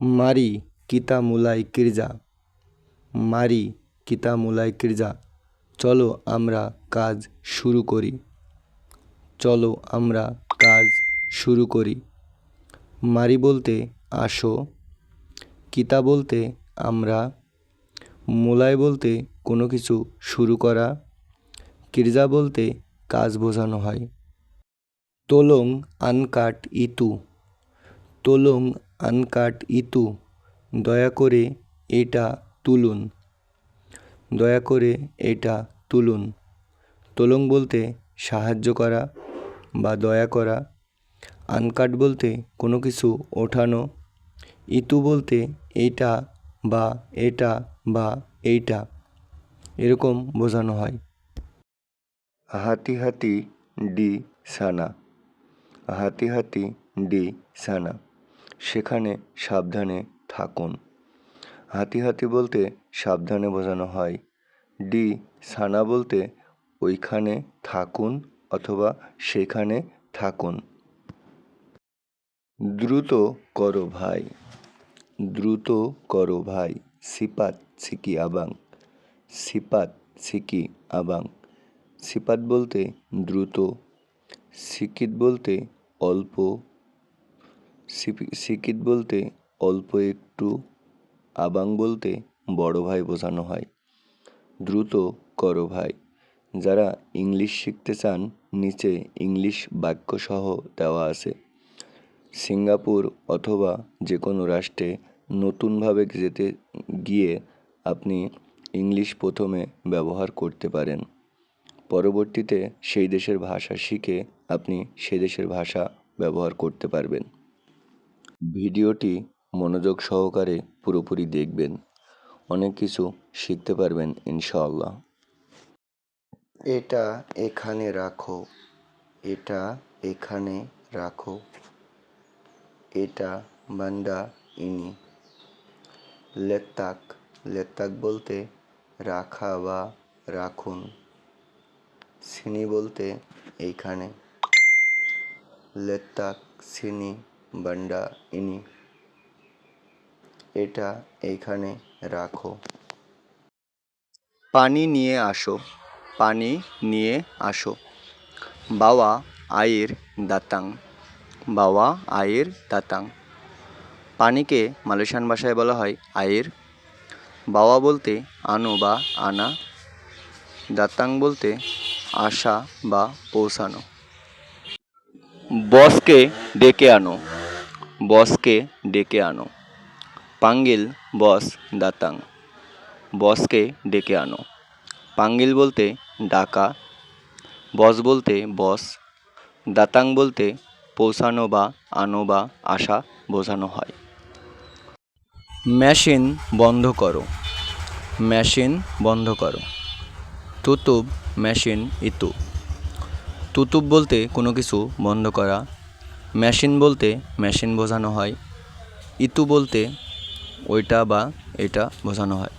মারি কিতা মুলাই কিরজা, মারি কিতা মুলাই কিরজা, চলো আমরা কাজ শুরু করি। চলো আমরা কাজ শুরু করি। মারি বলতে আসো, কিতা বলতে আমরা, মুলাই বলতে কোনো কিছু শুরু করা, কিরজা বলতে কাজ বোঝানো হয়। তোলং আনকাট ইতু, তোলং আনকাট ইতু, দয়া করে এটা তুলুন। দয়া করে এটা তুলুন। তোলং বলতে সাহায্য করা বা দয়া করা। আনকাট বলতে কোনো কিছু ওঠানো। ইতু বলতে এইটা বা এটা বা এইটা। এরকম বোঝানো হয়। হাতি হাতি ডি সানা। হাতি হাতি ডি সানা। সেখানে সাবধানে থাকুন। হাতি হাতি বলতে সাবধানে বোঝানো হয়। ডি, সানা বলতে ওইখানে থাকুন অথবা সেখানে থাকুন। দ্রুত করো ভাই। দ্রুত করো ভাই। সিপাত সিকি আবাং। সিপাত সিকি আবাং। সিপাত বলতে দ্রুত। সিকিত বলতে অল্প সিকিত বলতে অল্প একটু, আবাং বলতে বড় ভাই বোঝানো হয়। দ্রুত করো ভাই। যারা ইংলিশ শিখতে চান, নিচে ইংলিশ বাক্যসহ দেওয়া আছে। সিঙ্গাপুর অথবা যে কোনো রাষ্ট্রে নতুনভাবে যেতে গিয়ে আপনি ইংলিশ প্রথমে ব্যবহার করতে পারেন। পরবর্তীতে সেই দেশের ভাষা শিখে আপনি সে দেশের ভাষা ব্যবহার করতে পারবেন। ভিডিওটি মনোযোগ সহকারে পুরোপুরি দেখবেন। অনেক কিছু শিখতে পারবেন, ইনশাআল্লাহ। এটা এখানে রাখো। এটা এখানে রাখো। এটা বান্দা ইনি। লেত্তাক। লেত্তাক বলতে রাখা বা রাখুন। সিনি বলতে এইখানে লেত্তাক, সিনি বান্ডা, ইনি। এটা এইখানে রাখো। পানি নিয়ে আসো। পানি নিয়ে আসো। বাওয়া আয়ের দাতাং। বাওয়া আয়ের দাতাং। পানিকে মালয়েশিয়ান ভাষায় বলা হয় আয়ের বাওয়া বলতে আনো বা আনা। দাতাং বলতে আসা বা পৌঁছানো। বসকে ডেকে আনো। বসকে ডেকে আনো। পাঙ্গিল, বস, দাতাং, বসকে ডেকে আনো। পাঙ্গিল বলতে ডাকা, বস বলতে বস, দাতাং বলতে পৌঁছানো বা আনো বা আসা বোঝানো হয়। মেশিন বন্ধ করো। মেশিন বন্ধ করো। তুতুব, মেশিন ইতু তুতুব বলতে কোনো কিছু বন্ধ করা মেশিন বলতে মেশিন বোঝানো হয় ইতু বলতে ওইটা বা এটা বোঝানো হয়।